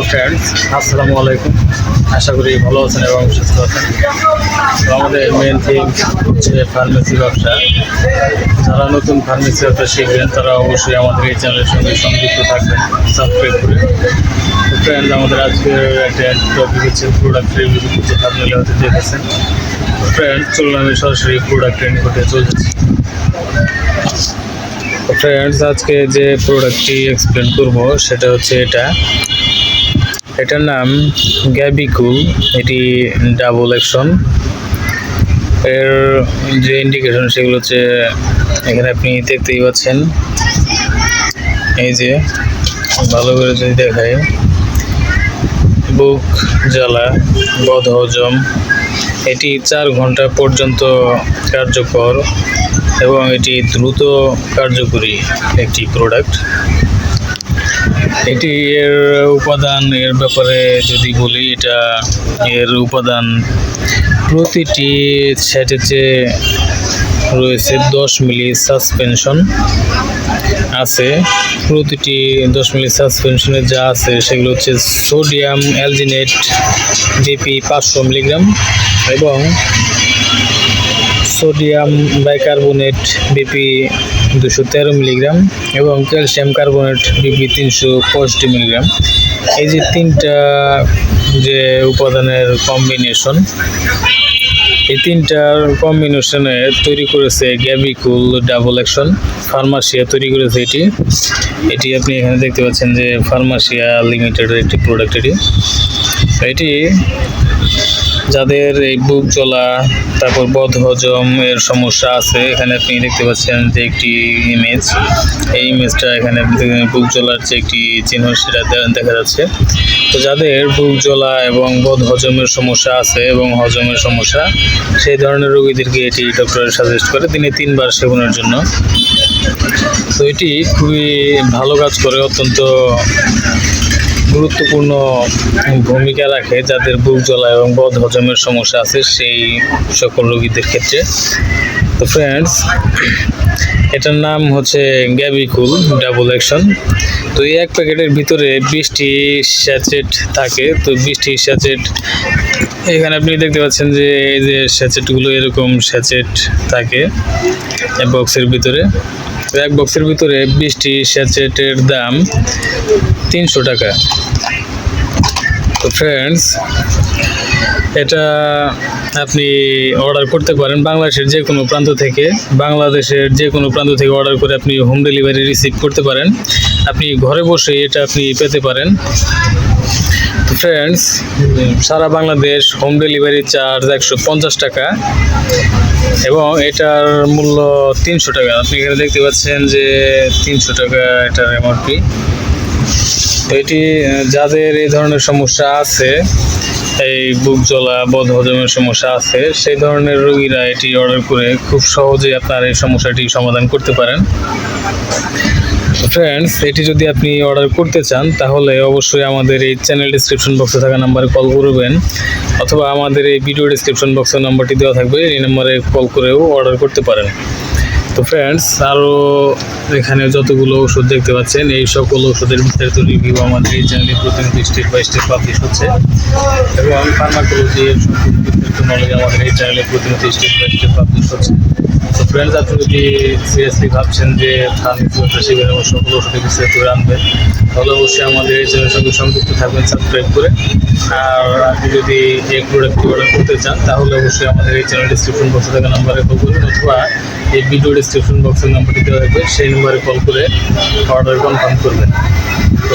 Hello friends আসসালামু আলাইকুম আশা করি ভালো আছেন এবং সুস্থ আছেন। আমাদের মেন থিম হচ্ছে ফার্মেসি ব্যবসা। যারা নতুন ফার্মেসি ব্যবসা শিখবেন, তারা অবশ্যই আমাদের এই চ্যানেলের সঙ্গে সংযুক্ত থাকবেন সাবস্ক্রাইব করে। তো ফ্রেন্ড আমাদের আজকের একটা টপিক হচ্ছে প্রোডাক্ট রিভিউ করতে আপনারা হয়তো দেখেছেন। ফ্রেন্ড চলুন আমি সরাসরি প্রোডাক্ট ট্রেন করতে চলে যাচ্ছি। ফ্রেন্ডস আজকে যে প্রোডাক্টটি এক্সপ্লেন করব, সেটা হচ্ছে এটা। এটার নাম গ্যাবিকুল এটি ডাবল অ্যাকশন। এর যে ইন্ডিকেশন সেগুলো হচ্ছে, এখানে আপনি দেখতেই পাচ্ছেন। এই যে, ভালো করে যদি দেখায় বুক জ্বালা, বদ হজম, এটি চার ঘণ্টা পর্যন্ত কার্যকর এবং এটি দ্রুত কার্যকরী একটি প্রোডাক্ট এটি এর উপাদান, এর ব্যাপারে যদি বলি, এটা এর উপাদান প্রতিটি সেটেতে রয়েছে দশ মিলি সাসপেনশন আছে। প্রতিটি দশ মিলি সাসপেনশনে যা আছে, সেগুলো হচ্ছে সোডিয়াম অ্যালজিনেট বিপি পাঁচশো মিলিগ্রাম এবং সোডিয়াম বাইকার্বনেট বিপি দুশো তেরো মিলিগ্রাম এবং ক্যালসিয়াম কার্বনেট বিপি তিনশো পঁয়ষট্টি মিলিগ্রাম। এই যে তিনটা যে উপাদানের কম্বিনেশন এই তিনটার কম্বিনেশনে তৈরি করেছে গ্যাবিকুল ডাবল অ্যাকশন ফার্মাসিয়া তৈরি করেছে এটি। এটি আপনি এখানে দেখতে পাচ্ছেন যে ফার্মাসিয়া লিমিটেডের একটি প্রোডাক্ট এটি। এটি যাদের এই বুক জ্বলা, তারপর বদ হজম এর সমস্যা আছে, এখানে আপনি দেখতে পাচ্ছেন যে একটি ইমেজ এই ইমেজটা এখানে বুক জ্বলার যে একটি চিহ্ন, সেটা দেখা যাচ্ছে। তো যাদের বুক জ্বলা এবং বদ হজমের সমস্যা আছে এবং হজমের সমস্যা, সেই ধরনের রোগীদেরকে এটি ডক্টর সাজেস্ট করে, তিনি তিনবার সেবনের জন্য। তো এটি খুবই ভালো কাজ করে, অত্যন্ত গুরুত্বপূর্ণ ভূমিকা রাখে যাদের বুক জ্বলা এবং বদ হজমের সমস্যা আছে সেই সকল রোগীদের ক্ষেত্রে। তো ফ্রেন্ডস এটার নাম হচ্ছে গ্যাবিকুল ডাবল অ্যাকশন তো এই এক প্যাকেটের ভিতরে বিশটি স্যাচেট থাকে। তো বিশটি স্যাচেট এখানে আপনি দেখতে পাচ্ছেন যে এই যে স্যাচেটগুলো এরকম স্যাচেট থাকে। বক্সের ভিতরে। এক বক্সের ভিতরে বিশটি স্যাচেটের দাম তিনশো টাকা। তো ফ্রেন্ডস এটা আপনি অর্ডার করতে পারেন বাংলাদেশের যে কোনো প্রান্ত থেকে। বাংলাদেশের যে কোনো প্রান্ত থেকে অর্ডার করে আপনি হোম ডেলিভারি রিসিভ করতে পারেন। আপনি ঘরে বসে এটা আপনি পেতে পারেন। ফ্রেন্ডস সারা বাংলাদেশ হোম ডেলিভারি চার্জ একশো পঞ্চাশ টাকা এবং এটার মূল্য তিনশো টাকা। আপনি এখানে দেখতে পাচ্ছেন যে তিনশো টাকা এটার এমআরপি এটি যাদের এই ধরনের সমস্যা আছে, এই বুক জ্বলা বদ হজমের সমস্যা আছে, সেই ধরনের রোগীরা এটি অর্ডার করে খুব সহজে আপনার এই সমস্যাটি সমাধান করতে পারেন। ফ্রেন্ডস এটি যদি আপনি অর্ডার করতে চান, তাহলে অবশ্যই আমাদের এই চ্যানেল ডিসক্রিপশন বক্সে থাকা নাম্বারে কল করবেন, অথবা আমাদের এই ভিডিও ডিসক্রিপশন বক্সের নাম্বারটি দেওয়া থাকবে, এই নাম্বারে কল করেও অর্ডার করতে পারেন। তো ফ্রেন্ডস আরও এখানে যতগুলো ওষুধ দেখতে পাচ্ছেন, এই সকল ওষুধের বিস্তারিত রিভিউ আমাদের এই চ্যানেলে প্রতিনিধি স্টেপ বাই স্টেপ পাবলিশ হচ্ছে। এবং ফার্মাকোলজি এর সম্পূর্ণ নলেজ আমাদের এই চ্যানেলে প্রতিনিধি স্টেপ বাই স্টেপ পাবলিশ হচ্ছে তো ফ্রেন্ডস আপনি যদি সিরিয়াসলি ভাবছেন যে ব্যবসা শিখবেন এবং সকল ওষুধের বিস্তারিত আনবেন, তাহলে অবশ্যই আমাদের এই চ্যানেলের সঙ্গে সংযুক্ত থাকবেন সাবস্ক্রাইব করে। আর আপনি যদি এই প্রোডাক্টটি অর্ডার করতে চান, তাহলে অবশ্যই আমাদের এই চ্যানেল ডিসক্রিপশন বক্সে থাকা নাম্বারে কল করবেন অথবা এই ভিডিও ডিসক্রিপশন বক্সের নাম্বারটি দেওয়া থাকবে, সেই নাম্বারে কল করে অর্ডার কনফার্ম করবেন। তো